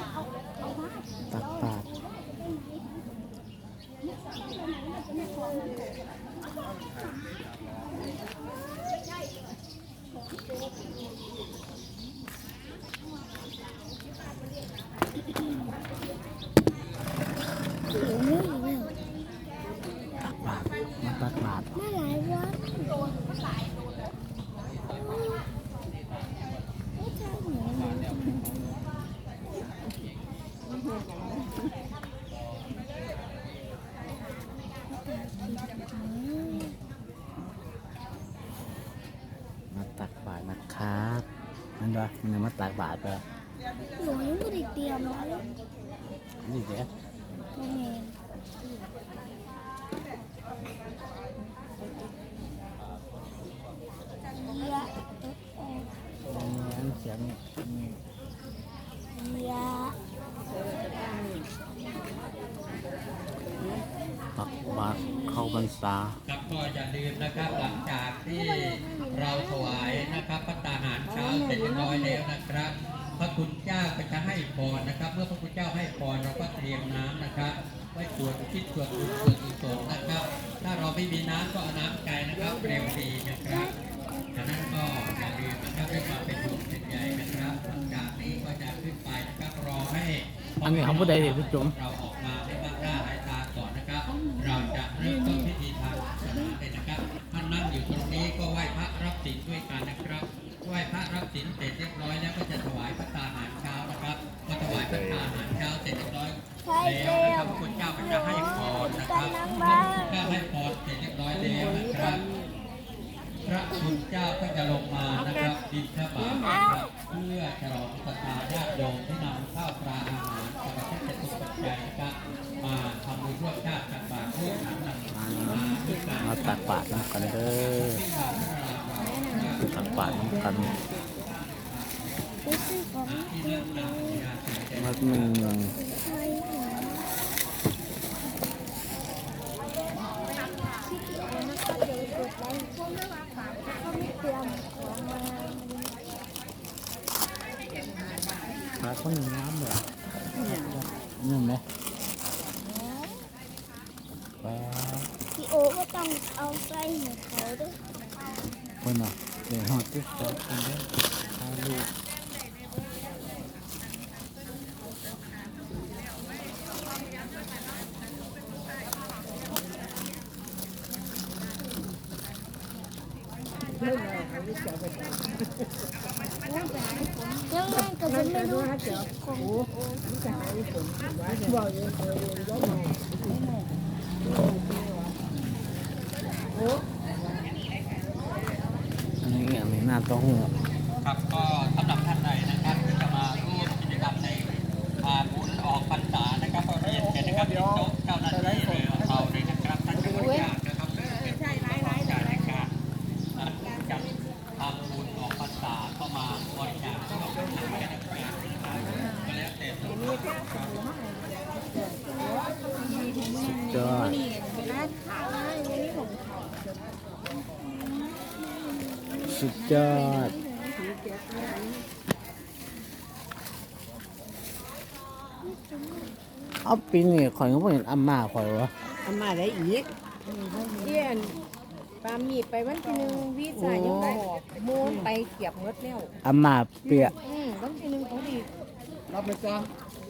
ตักบาตรตักบาตรมาตักบาตร มาหลายวันไม่ใช่หนู มาตักบาตรนะครับ นั่นวะมันมาตักบาตรไปะหนูยังไม่ได้เตรียมไว้นี่เดี๋ยวตัวเองยะนี่เสียงนี่ยะตักบาตรเข้าพรรษาครับก็อย่าลืมนะครับหลังจากที่เราถวายนะครับพระตาหารเช้าเสร็จเรียบร้อยแล้วนะครับ พระคุณเจ้าก็จะให้พรนะครับ เมื่อพระคุณเจ้าให้พรเราก็เตรียมน้ำนะครับไว้ตรวจคิดตรวจบุญตรวจกุศลนะครับ ถ้าเราไม่มีน้ำก็เอาน้ำใจนะครับเร็วดีนะครับดังนั้นก็อย่าลืมนะครับด้วยความเป็นห่วงเป็นใยนะครับหลังจากนี้ก็จะขึ้นไปนะครับรอให้อันนี้ของผู้ใดเด็กผู้ชมเราออกมา เจ้าก็จะลงมานะครับบิณฑบาตนะครับเพื่อฉลองศรัทธาญาติโยมที่นำข้าวปลาอาหารกับประเทศตุปัจจัยนะครับมาทำบุญร่วมชาติตักบาตรร่วมกันนำมาด้วยกันมาตักบาตรนำกันเด้อตักบาตรนำกันไปซื้อของเตรียมไว้มาหนึ่ง ใช่หนูที่เกี่ยวนะคะเดี๋ยวกดไลค์เขาไม่เตรียมของมา มาคนหนึ่งน้ำเหรอนี่ไหมว้าวพี่โอก็ต้องเอาใส่ให้เขาด้ว อันเด้อถ่ายรูปยังไงก็จะไม่รู้ของอันนี้มีหน้าต้องหัวรับก็สำหรับท่านใดนะครับที่จะมาร่วมกิจกรรมในอ่าบุญออกพรรษานะครับก็เรียนเชิญนะครับที่โต๊ะเจ้าหน้าที่เรือเราเลยนะครับท่านจะบริจาคนะครับเพื่อเป็นการในการอ่าจัดทำบุญออกพรรษาเข้ามาบริจาคเข้ามาเป็นทางการนะครับก็แล้วแต่สมมติ สุดยอดสุดยอดเอาปีนี้ข่อยก็บ่เห็นอาม่าข่อยวะเอามาได้อีกเยี่ยนปามีไปวันที่หนึ่งวีซ่ายังได้โมงไปเก็บเมดแล้วอาม่าเปียอืมวันที่หนึ่งเขาดีรับเลยจ้า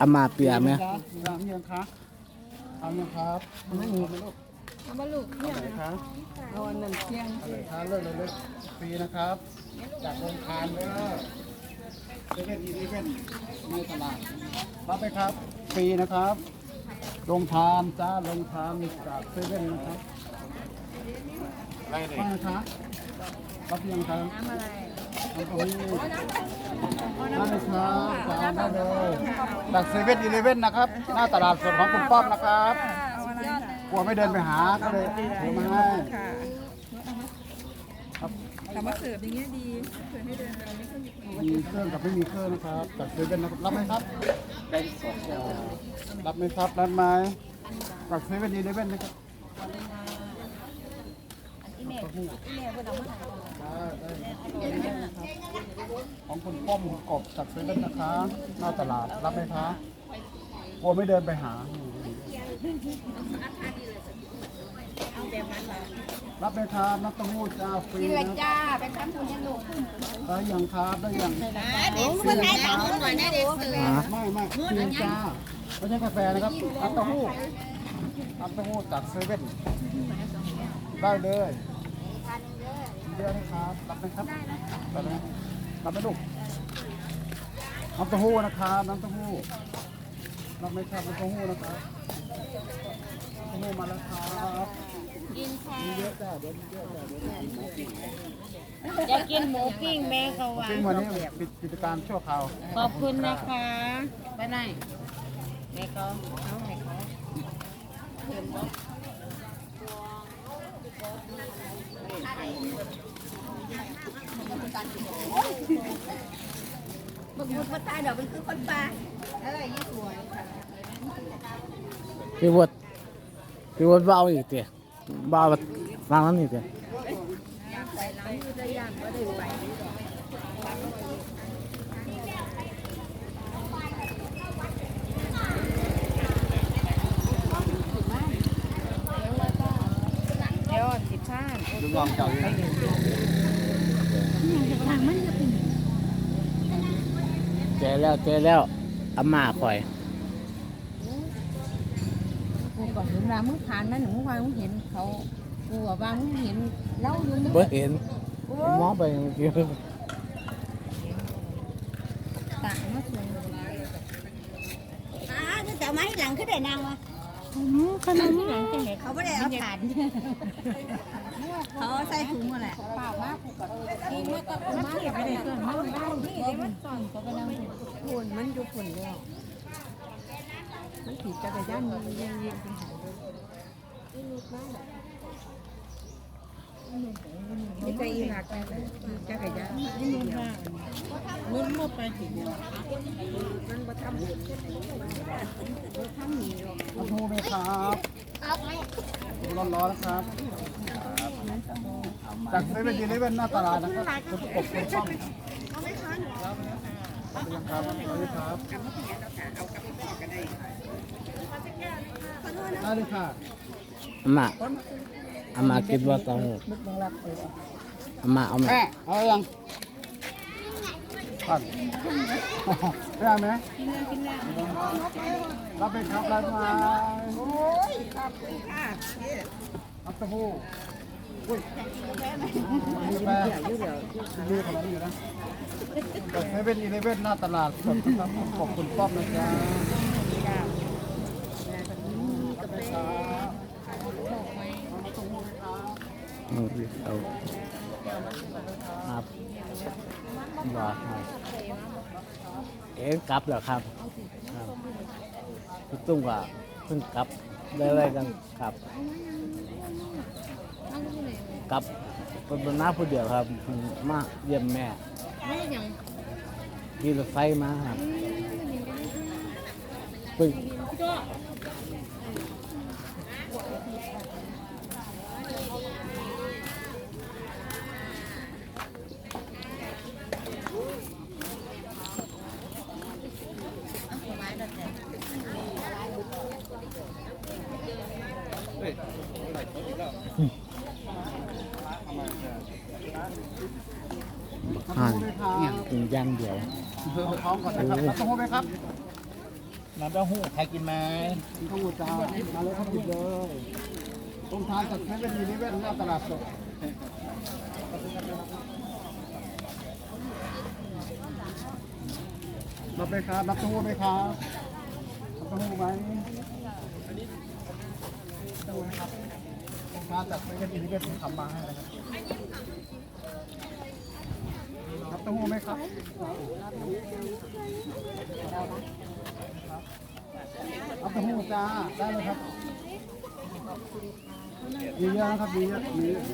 อาม่าเปียไหมจ้ารับยังคะ เอายังครับไม่มีไม่ลูกเอามาลูกเนี่ยไหนคะเอาอันนั้นเที่ยงไหนคะเลิกเลยเลยฟรีนะครับจากโรงทานเลยเซเว่นอีเลฟเว่นในตลาดรับไหมครับฟรีนะครับโรงทานจ้าโรงทานจากเซเว่นนะครับว่าไงคะรับยังครับ น้ำอะไร น้ำตรงนี้ได้เลยครับจ้าได้เลยจากเซเว่นอีเลฟเว่นนะครับ หน้าตลาดสดของคุณป้อมนะครับ กลัวไม่เดินไปหาก็เลยถือมาให้ครับแต่มาเสิร์ฟอย่างเงี้ยดีเผื่อให้เดินไปเราไม่ค่อยมีคนมีเครื่องกับไม่มีเครื่องนะครับจากเซเว่นนะครับรับไหมครับรับไหมครับรับไหมจากเซเว่นดีเลเว่นนะครับ ที่แม่เต้าหู้ได้ได้ของคุณป้อมกบจากเซเว่นนะคะหน้าตลาดรับไหมคะกลัวไม่เดินไปหารับไหมครับน้ำต้าหู้จ้าฟรีกินเลยนะจ้าไปทำบุญยังลูกได้ยังครับได้ยังเด็กคนไหนสามคนหน่อยนะเด็กสื่อไม่ไม่ฟรีจ้าไม่ใช่กาแฟนะครับน้ำต้าหู้น้ำต้าหู้จากเซเว่นได้เลย เดือนครับรับไหมครับรับไหมรับไหมลูกน้ำเต้าหู้นะครับน้ำเต้าหู้รับไหมครับน้ำเต้าหู้นะครับน้ำเต้าหู้มาแล้วครับกินค่ะเยอะจ้าเดี๋ยวเยอะจ้าเดี๋ยวอยากกินหมูปิ้งแม่เขาว่าซึ่งวันนี้ปิดกิจการชั่วคราวขอบคุณนะคะไปไหนแม่ก็เอา ให้เขาบักบุญมาตายเดี๋ยวมันคือคนป่าเอ้ยยี่สวยพี่วดพี่วดเบาอีกเตี้ยเบาแบบฟังนั้นอีกเตี้ยเดี๋ยวสิบชาติดูลองเจ้าอยู่นะเจ อแล้วเจอแล้วอาม่าคอยกูก่อนเห็นว่ามึงผ่านมาหนูว่ามึงเห็นเขากูว่าว่ามึงเห็นเล่าอยู่มึงเบิ่เห็นมองไปเมื่อกี้ต่างมาชวนอ่าจะจะมาให้หลังขึ้นได้นางวะ ขนมหลังจะเห็นเขาไม่ได้เอาถ่านเขาเอาใส่ถุงมาแหละเปล่าว่ากูก็กินมาตะกูมาเก็บไปได้เกินมาได้ที่เดี๋ยวมันส่องก็ไปนั่งฝุ่นมันอยู่ฝุ่นแล้วมันถีบจักรยานมันยังยังเป็นหาย ไม่ใจอีหลักนะจักรยานไม่นุ่มมากนุ่มหมดไปถึงมันมาทำบุญทำหนีน้ำหูไหมครับดูร้อนนะครับจากเซเว่นดีเลเว่นหน้าตลาดนะครับคุณกบคุณป้อมเอาไหมครับเอาไหมครับได้เลยค่ะอาม่า อาม่าคิดว่าต้องอาม่าเอาไหมแม่เอายังก่อนได้ไหมรับไปครับรับมาโอ้ยครับค่ะรับเต้าหู้อุ้ยมีแฟดีขนาดนี้อยู่นะจากเซเว่นอีเลเว่นหน้าตลาดสดนะครับขอบคุณป้อมนะจ๊ะ อืมเอาครับว่าครับเอ๊ะกลับเหรอครับครับพี่ตุ้งว่าเพิ่งกลับได้ไรกันครับกลับเป็นบรรณาผู้เดียวครับ มาเยี่ยมแม่ขี่รถไฟมาครับเพิ่ง กินอย่างเดียวเอาท้องก่อนนะครับรับเต้าหู้ไหมครับ น้ำเต้าหู้ใครกินไหมกินข้าวหมูจ้ามาเลยครับหยิบเลยตรงทางจากเซเว่นอีเลเว่นหน้าตลาดสดรับไหมครับรับเต้าหู้ไหมครับรับเต้าหู้ไหมเต้าหู้ไหมครับตรงทางจากเซเว่นอีเลเว่นทำมาให้นะครับรับ เต้าหู้ไหมครับเอาเต้าหู้จ้าได้เลยครับมีเยอะนะครับมีเยอะมีเยอะ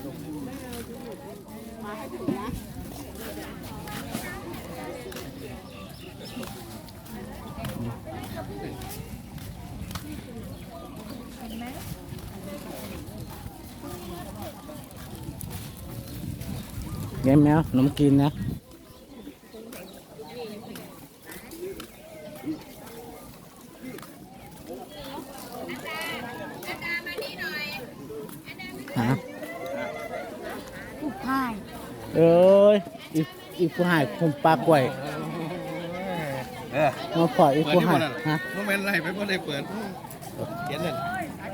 แกแมวขนมกินนะฮะ ผู้พาย เอ้ยอีกอีกผู้หายคุมปลากล้วยเออมาพออีกผู้หายฮะ โมเมนต์ไรไปเพื่อได้เปิดเขียนเลย